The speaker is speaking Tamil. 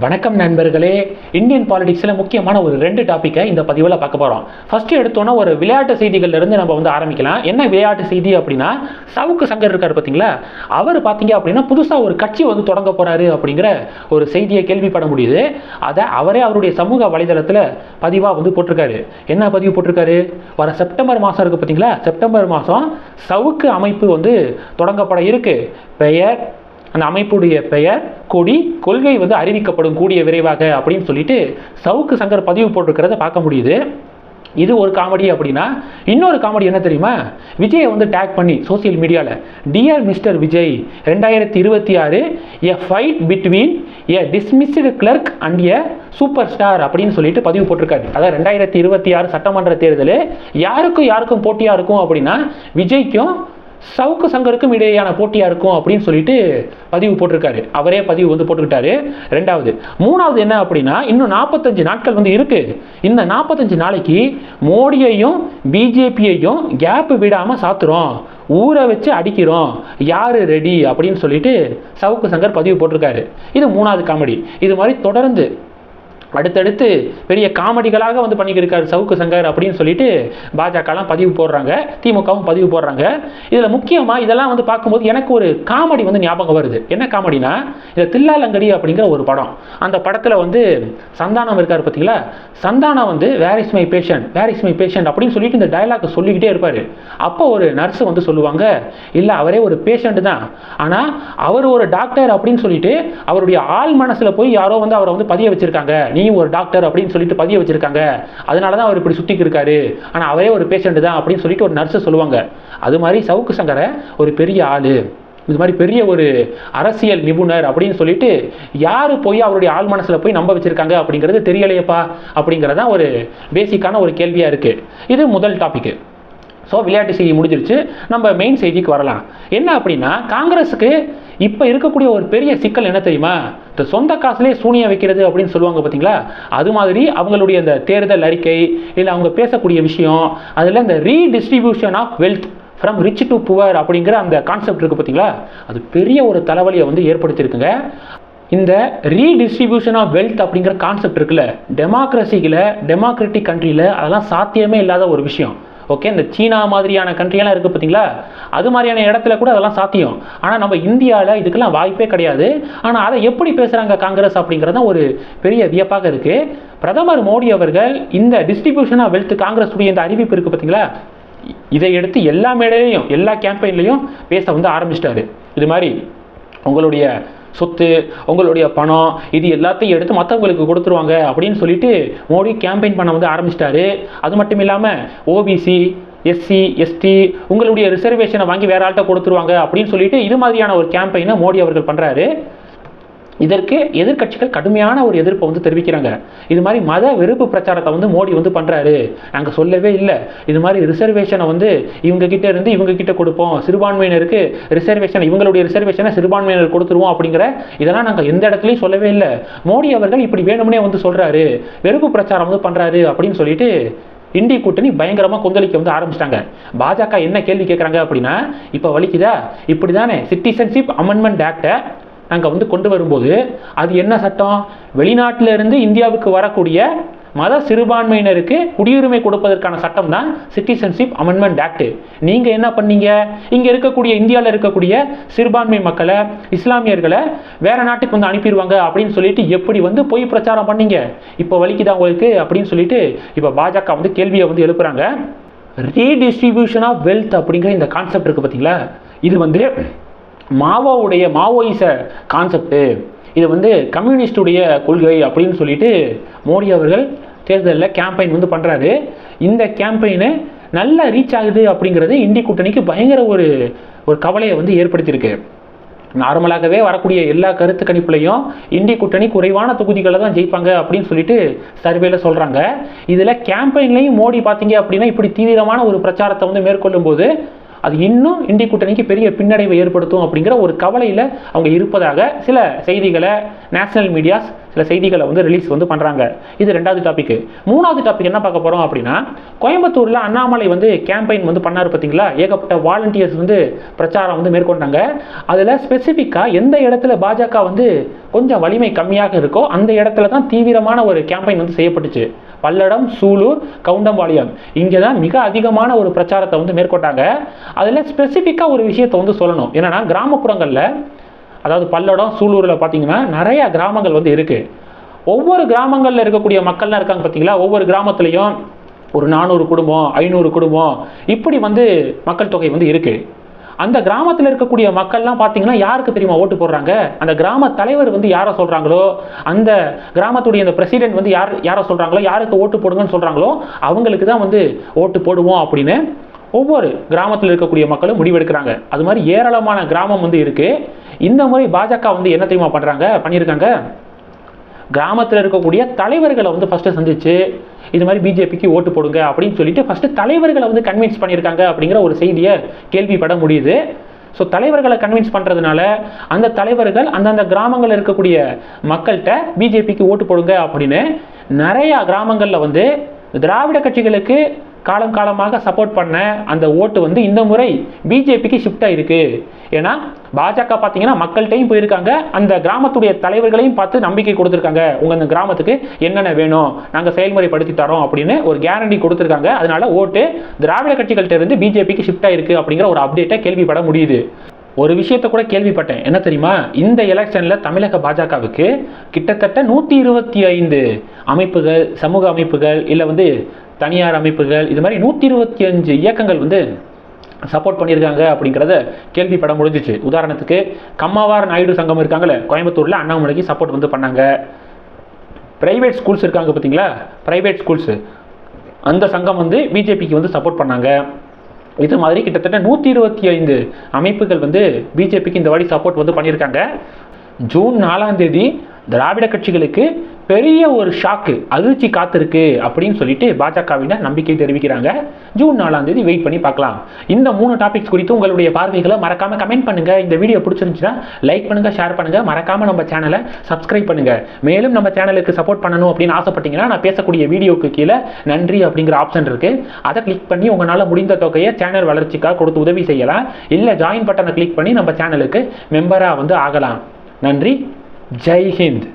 வணக்கம் நண்பர்களே. இந்தியன் பாலிடிக்ஸில் முக்கியமான ஒரு ரெண்டு டாப்பிக்கை இந்த பதிவில் பார்க்க போகிறோம் ஃபஸ்ட்டு எடுத்தோன்னா ஒரு விளையாட்டு செய்திகள்லேருந்து நம்ம வந்து ஆரம்பிக்கலாம். என்ன விளையாட்டு செய்தி அப்படின்னா சவுக்கு சங்கர் இருக்கார் பார்த்தீங்களா அவர் பார்த்தீங்க அப்படின்னா புதுசாக ஒரு கட்சி வந்து தொடங்க போகிறாரு அப்படிங்கிற ஒரு செய்தியை கேள்விப்பட முடியுது. அதை அவரே அவருடைய சமூக வலைதளத்தில் பதிவாக வந்து போட்டிருக்காரு. என்ன பதிவு போட்டிருக்காரு? வர செப்டம்பர் மாதம் இருக்குது பார்த்தீங்களா செப்டம்பர் மாதம் சவுக்கு அமைப்பு வந்து தொடங்கப்பட இருக்கு. பெயர் அந்த அமைப்புடைய பெயர் கொடி கொள்கை வந்து அறிவிக்கப்படும் கூடிய விரைவாக அப்படின்னு சொல்லிட்டு சவுக்கு சங்கர் பதிவு போட்டிருக்கிறத பார்க்க முடியுது. இது ஒரு காமெடி அப்படின்னா இன்னொரு காமெடி என்ன தெரியுமா? விஜயை வந்து டேக் பண்ணி சோசியல் மீடியாவில் டியர் மிஸ்டர் விஜய் ரெண்டாயிரத்தி இருபத்தி ஆறு a fight between a dismissed clerk and a super star அப்படின்னு சொல்லிட்டு பதிவு போட்டிருக்காரு. அதாவது ரெண்டாயிரத்தி இருபத்தி ஆறு சட்டமன்ற தேர்தல் யாருக்கும் யாருக்கும் போட்டியாக இருக்கும் அப்படின்னா விஜய்க்கும் சவுக்கு சங்கருக்கும் இடையேயான போட்டியாக இருக்கும் அப்படின்னு சொல்லிட்டு பதிவு போட்டிருக்காரு. அவரே பதிவு வந்து போட்டுக்கிட்டாரு. ரெண்டாவது மூணாவது என்ன அப்படின்னா இன்னும் நாற்பத்தஞ்சு நாட்கள் வந்து இருக்கு. இந்த நாற்பத்தஞ்சு நாளைக்கு மோடியையும் பிஜேபியையும் கேப் விடாமல் சாத்துறோம். ஊரை வச்சு அடிக்கிறோம். யார் ரெடி அப்படின்னு சொல்லிட்டு சவுக்கு சங்கர் பதிவு போட்டிருக்காரு. இது மூணாவது காமெடி இது மாதிரி தொடர்ந்து அடுத்தடுத்து பெரிய காமெடிகளாக வந்து பண்ணிக்கிட்டு இருக்காரு சவுக்கு சங்கர் அப்படின்னு சொல்லிட்டு பாஜகலாம் பதிவு போடுறாங்க திமுகவும் பதிவு போடுறாங்க. இதில் முக்கியமாக இதெல்லாம் வந்து பார்க்கும்போது எனக்கு ஒரு காமெடி வந்து ஞாபகம் வருது. என்ன காமெடினா இந்த தில்லாலங்கடி அப்படிங்கிற ஒரு படம். அந்த படத்தில் வந்து சந்தானம் இருக்கார் பார்த்தீங்களா சந்தானம் வந்து where is my patient where is my patient அப்படின்னு சொல்லிட்டு இந்த டயலாக் சொல்லிக்கிட்டே இருப்பார். அப்போ ஒரு நர்ஸ் வந்து சொல்லுவாங்க இல்லை அவரே ஒரு பேஷண்ட் தான். ஆனால் அவர் ஒரு டாக்டர் அப்படின்னு சொல்லிட்டு அவருடைய ஆள் மனசில் போய் யாரோ வந்து அவரை வந்து பதிய வச்சிருக்காங்க. நீ ஒரு டாக்டர் அப்படின்னு சொல்லிட்டு பதிய வச்சிருக்காங்க. அதனால தான் அவர் இப்படி சுற்றிக்கு இருக்காரு. ஆனால் அவரே ஒரு பேஷண்ட் தான் அப்படின்னு சொல்லிட்டு ஒரு நர்ஸை சொல்லுவாங்க. அது மாதிரி சவுக்கு சங்கரை ஒரு பெரிய ஆள். இது மாதிரி பெரிய ஒரு அரசியல் நிபுணர் அப்படின்னு சொல்லிட்டு யார் போய் அவருடைய ஆள் மனசில் போய் நம்ப வச்சுருக்காங்க அப்படிங்கிறது தெரியலையப்பா அப்படிங்கிறதான் ஒரு பேசிக்கான ஒரு கேள்வியாக இருக்குது இது முதல் டாபிக்கு ஸோ விளையாட்டு செய்தி முடிஞ்சிருச்சு. நம்ம மெயின் செய்திக்கு வரலாம். என்ன அப்படின்னா காங்கிரஸுக்கு இப்போ இருக்கக்கூடிய ஒரு பெரிய சிக்கல் என்ன தெரியுமா? இந்த சொந்த காசுலேயே சூனியம் வைக்கிறது அப்படின்னு சொல்லுவாங்க பார்த்தீங்களா அது மாதிரி அவங்களுடைய அந்த தேர்தல் அறிக்கை இல்லை அவங்க பேசக்கூடிய விஷயம் அதில் இந்த redistribution of wealth from rich to poor அப்படிங்கிற அந்த கான்செப்ட் இருக்குது பார்த்தீங்களா அது பெரிய ஒரு தலைவலியை வந்து ஏற்படுத்தியிருக்குங்க. இந்த ரீடிஸ்ட்ரிபியூஷன் ஆஃப் வெல்த் அப்படிங்கிற கான்செப்ட் இருக்குல்ல டெமோக்ரஸியில் டெமோக்ராட்டிக் கண்ட்ரியில் அதெல்லாம் சாத்தியமே இல்லாத ஒரு விஷயம். ஓகே இந்த சீனா மாதிரியான கண்ட்ரியெல்லாம் இருக்குது பார்த்தீங்களா அது மாதிரியான இடத்துல கூட அதெல்லாம் சாத்தியம். ஆனால் நம்ம இந்தியாவில் இதுக்கெல்லாம் வாய்ப்பே கிடையாது. ஆனால் அதை எப்படி பேசுகிறாங்க காங்கிரஸ் அப்படிங்கிறது தான் ஒரு பெரிய வியப்பாக இருக்குது பிரதமர் மோடி அவர்கள் இந்த டிஸ்ட்ரிபியூஷன் ஆஃப் வெல்த் காங்கிரஸுடைய இந்த அறிவிப்பு இருக்குது பார்த்தீங்களா இதை எடுத்து எல்லா மேடையிலையும் எல்லா கேம்பெயின்லையும் பேச வந்து ஆரம்பிச்சிட்டாரு. இது மாதிரி உங்களுடைய சொத்து உங்களுடைய பணம் இது எல்லாத்தையும் எடுத்து மற்றவங்களுக்கு கொடுத்துருவாங்க அப்படின்னு சொல்லிட்டு மோடி கேம்பெயின் பண்ண வந்து ஆரம்பிச்சிட்டாரு. அது மட்டும் இல்லாமல் ஓபிசி எஸ்சி எஸ்டி உங்களுடைய ரிசர்வேஷனை வாங்கி வேற ஆள்கிட்ட கொடுத்துருவாங்க அப்படின்னு சொல்லிட்டு இது மாதிரியான ஒரு கேம்பெயினை மோடி அவர்கள் பண்ணுறாரு இதற்கு எதிர்க்கட்சிகள் கடுமையான ஒரு எதிர்ப்பை வந்து தெரிவிக்கிறாங்க. இது மாதிரி மத வெறுப்பு பிரச்சாரத்தை வந்து மோடி வந்து பண்ணுறாரு நாங்கள் சொல்லவே இல்லை. இது மாதிரி ரிசர்வேஷனை வந்து இவங்க கிட்ட இருந்து இவங்க கிட்ட கொடுப்போம். சிறுபான்மையினருக்கு ரிசர்வேஷன் இவங்களுடைய ரிசர்வேஷனை சிறுபான்மையினர் கொடுத்துருவோம் அப்படிங்கிற இதெல்லாம் நாங்கள் எந்த இடத்துலையும் சொல்லவே இல்லை. மோடி அவர்கள் இப்படி வேணும்னே வந்து சொல்கிறாரு வெறுப்பு பிரச்சாரம் வந்து பண்ணுறாரு அப்படின்னு சொல்லிட்டு இந்திய கூட்டணி பயங்கரமாக கொந்தளிக்க வந்து ஆரம்பிச்சிட்டாங்க. பாஜக என்ன கேள்வி கேட்குறாங்க அப்படின்னா இப்போ வலிக்குதா? இப்படி தானே சிட்டிசன்ஷிப் அமெண்ட்மெண்ட் ஆக்டை நாங்கள் வந்து கொண்டு வரும்போது அது என்ன சட்டம்? வெளிநாட்டிலிருந்து இந்தியாவுக்கு வரக்கூடிய மத சிறுபான்மையினருக்கு குடியுரிமை கொடுப்பதற்கான சட்டம் தான் சிட்டிசன்ஷிப் அமெண்ட்மெண்ட் ஆக்ட் நீங்கள் என்ன பண்ணீங்க? இங்கே இருக்கக்கூடிய இந்தியாவில் இருக்கக்கூடிய சிறுபான்மை மக்களை இஸ்லாமியர்களை வேற நாட்டுக்கு வந்து அனுப்பிடுவாங்க அப்படின்னு சொல்லிட்டு எப்படி வந்து பொய் பிரச்சாரம் பண்ணீங்க? இப்போ வலிக்குதா உங்களுக்கு? அப்படின்னு சொல்லிட்டு இப்போ பாஜக வந்து கேள்வியை வந்து எழுப்புறாங்க. ரீடிஸ்ட்ரிபியூஷன் ஆஃப் வெல்த் அப்படிங்கிற இந்த கான்செப்ட் இருக்குது பார்த்தீங்களா இது வந்து மாவோவுடைய மாவோயிச கான்செப்ட்டு இது வந்து கம்யூனிஸ்டுடைய கொள்கை அப்படின்னு சொல்லிட்டு மோடி அவர்கள் தேர்தலில் கேம்பெயின் வந்து பண்ணுறாரு இந்த கேம்பெயினு நல்லா ரீச் ஆகுது அப்படிங்கிறது இந்தி கூட்டணிக்கு பயங்கர ஒரு ஒரு கவலையை வந்து ஏற்படுத்தியிருக்கு. நார்மலாகவே வரக்கூடிய எல்லா கருத்து கணிப்புலையும் இந்திய கூட்டணி குறைவான தொகுதிகளை தான் ஜெயிப்பாங்க அப்படின்னு சொல்லிட்டு சர்வேல சொல்கிறாங்க இதில் கேம்பெயின்லையும் மோடி பார்த்தீங்க அப்படின்னா இப்படி தீவிரமான ஒரு பிரச்சாரத்தை வந்து மேற்கொள்ளும் போது அது இன்னும் இந்திய கூட்டணிக்கு பெரிய பின்னடைவை ஏற்படுத்தும் அப்படிங்கிற ஒரு கவலையில் அவங்க இருப்பதாக சில செய்திகளை நேஷனல் மீடியாஸ் சில செய்திகளை வந்து ரிலீஸ் வந்து பண்ணுறாங்க இது ரெண்டாவது டாபிக் மூணாவது டாபிக் என்ன பார்க்க போகிறோம் அப்படின்னா கோயம்புத்தூரில் அண்ணாமலை வந்து கேம்பெயின் வந்து பண்ணார் பார்த்தீங்களா? ஏகப்பட்ட வாலண்டியர்ஸ் வந்து பிரச்சாரம் வந்து மேற்கொண்டாங்க. அதில் ஸ்பெசிஃபிக்காக எந்த இடத்துல பாஜக வந்து கொஞ்சம் வலிமை கம்மியாக இருக்கோ அந்த இடத்துல தான் தீவிரமான ஒரு கேம்பெயின் வந்து செய்யப்பட்டுச்சு. பல்லடம் சூலூர் கவுண்டம்பாளையம். இங்கே தான் மிக அதிகமான ஒரு பிரச்சாரத்தை வந்து மேற்கொண்டாங்க. அதில் ஸ்பெசிஃபிக்காக ஒரு விஷயத்தை வந்து சொல்லணும். என்னென்னா கிராமப்புறங்களில் அதாவது பல்லடம் சூலூரில் பார்த்தீங்கன்னா நிறைய கிராமங்கள் வந்து இருக்குது ஒவ்வொரு கிராமங்களில் இருக்கக்கூடிய மக்கள்லாம் இருக்காங்க பார்த்தீங்களா ஒவ்வொரு கிராமத்துலேயும் ஒரு நானூறு குடும்பம் ஐநூறு குடும்பம் இப்படி வந்து மக்கள் தொகை வந்து இருக்குது அந்த கிராமத்தில் இருக்கக்கூடிய மக்கள்லாம் பார்த்தீங்கன்னா யாருக்கு தெரியுமா ஓட்டு போடுறாங்க? அந்த கிராம தலைவர் வந்து யாரை சொல்கிறாங்களோ அந்த கிராமத்துடைய அந்த பிரசிடென்ட் வந்து யார் யாரை சொல்கிறாங்களோ யாருக்கு ஓட்டு போடுங்கன்னு சொல்கிறாங்களோ அவங்களுக்கு தான் வந்து ஓட்டு போடுவோம் அப்படின்னு ஒவ்வொரு கிராமத்தில் இருக்கக்கூடிய மக்களும் முடிவெடுக்கிறாங்க. அது மாதிரி ஏராளமான கிராமம் வந்து இருக்குது இந்த முறை பாஜக வந்து என்ன தெரியுமா பண்ணுறாங்க பண்ணியிருக்காங்க? கிராமத்தில் இருக்கக்கூடிய தலைவர்களை வந்து ஃபஸ்ட்டு சந்திச்சு இது மாதிரி பிஜேபிக்கு ஓட்டு போடுங்க அப்படின்னு சொல்லிட்டு ஃபஸ்ட்டு தலைவர்களை வந்து கன்வின்ஸ் பண்ணியிருக்காங்க அப்படிங்கிற ஒரு செய்தியை கேள்விப்பட முடியுது. ஸோ தலைவர்களை கன்வின்ஸ் பண்ணுறதுனால அந்த தலைவர்கள் அந்தந்த கிராமங்களில் இருக்கக்கூடிய மக்கள்கிட்ட பிஜேபிக்கு ஓட்டு போடுங்க அப்படின்னு நிறையா கிராமங்களில் வந்து திராவிட கட்சிகளுக்கு காலம் காலமாக சப்போர்ட் பண்ண அந்த ஓட்டு வந்து இந்த முறை பிஜேபிக்கு ஷிஃப்ட் ஆயிருக்கு. ஏன்னா பாஜக பார்த்தீங்கன்னா மக்கள்கிட்டையும் போயிருக்காங்க. அந்த கிராமத்துடைய தலைவர்களையும் பார்த்து நம்பிக்கை கொடுத்துருக்காங்க. உங்கள் அந்த கிராமத்துக்கு என்னென்ன வேணும்? நாங்கள் செயல்முறைப்படுத்தி தரோம் அப்படின்னு ஒரு கேரண்டி கொடுத்துருக்காங்க. அதனால ஓட்டு திராவிட கட்சிகள்கிட்ட இருந்து பிஜேபிக்கு ஷிஃப்ட் ஆயிருக்கு அப்படிங்கிற ஒரு அப்டேட்டை கேள்விப்பட முடியுது. ஒரு விஷயத்தை கூட கேள்விப்பட்டேன். என்ன தெரியுமா? இந்த எலெக்ஷனில் தமிழக பாஜகவுக்கு கிட்டத்தட்ட நூற்றி இருபத்தி ஐந்து அமைப்புகள் சமூக அமைப்புகள் இல்லை வந்து தனியார் அமைப்புகள் இது மாதிரி நூற்றி இருபத்தி அஞ்சு இயக்கங்கள் வந்து சப்போர்ட் பண்ணியிருக்காங்க அப்படிங்கிறத கேள்விப்பட முடிஞ்சிச்சு. உதாரணத்துக்கு கம்மாவார் நாயுடு சங்கம் இருக்காங்கல்ல கோயம்புத்தூரில் அண்ணாமலைக்கு சப்போர்ட் வந்து பண்ணாங்க. ப்ரைவேட் ஸ்கூல்ஸ் இருக்காங்க பார்த்தீங்களா ப்ரைவேட் ஸ்கூல்ஸு அந்த சங்கம் வந்து பிஜேபிக்கு வந்து சப்போர்ட் பண்ணாங்க. இது மாதிரி கிட்டத்தட்ட நூற்றி இருபத்தி ஐந்து அமைப்புகள் வந்து பிஜேபிக்கு இந்த வாடி சப்போர்ட் வந்து பண்ணியிருக்காங்க. ஜூன் நாலாம் தேதி திராவிட கட்சிகளுக்கு பெரிய ஒரு ஷாக்கு அதிர்ச்சி காத்திருக்கு அப்படின்னு சொல்லிட்டு பாஜகவினர் நம்பிக்கை தெரிவிக்கிறாங்க. ஜூன் நாலாம் தேதி வெயிட் பண்ணி பார்க்கலாம். இந்த மூணு டாபிக்ஸ் குறித்து உங்களுடைய பார்வைகளை மறக்காம கமெண்ட் பண்ணுங்க. இந்த வீடியோ பிடிச்சிருந்துச்சுன்னா லைக் பண்ணுங்க ஷேர் பண்ணுங்க. மறக்காம நம்ம சேனலை சப்ஸ்கிரைப் பண்ணுங்க. மேலும் நம்ம சேனலுக்கு சப்போர்ட் பண்ணணும் அப்படின்னு ஆசைப்பட்டீங்கன்னா நான் பேசக்கூடிய வீடியோக்கு கீழே நன்றி அப்படிங்கிற ஆப்ஷன் இருக்கு. அதை கிளிக் பண்ணி உங்களால் முடிந்த தொகையை சேனல் வளர்ச்சிக்காக கொடுத்து உதவி செய்யலாம். இல்லை ஜாயின் பட்டனை கிளிக் பண்ணி நம்ம சேனலுக்கு மெம்பராக வந்து ஆகலாம். நன்றி. ஜெய் ஹிந்த்.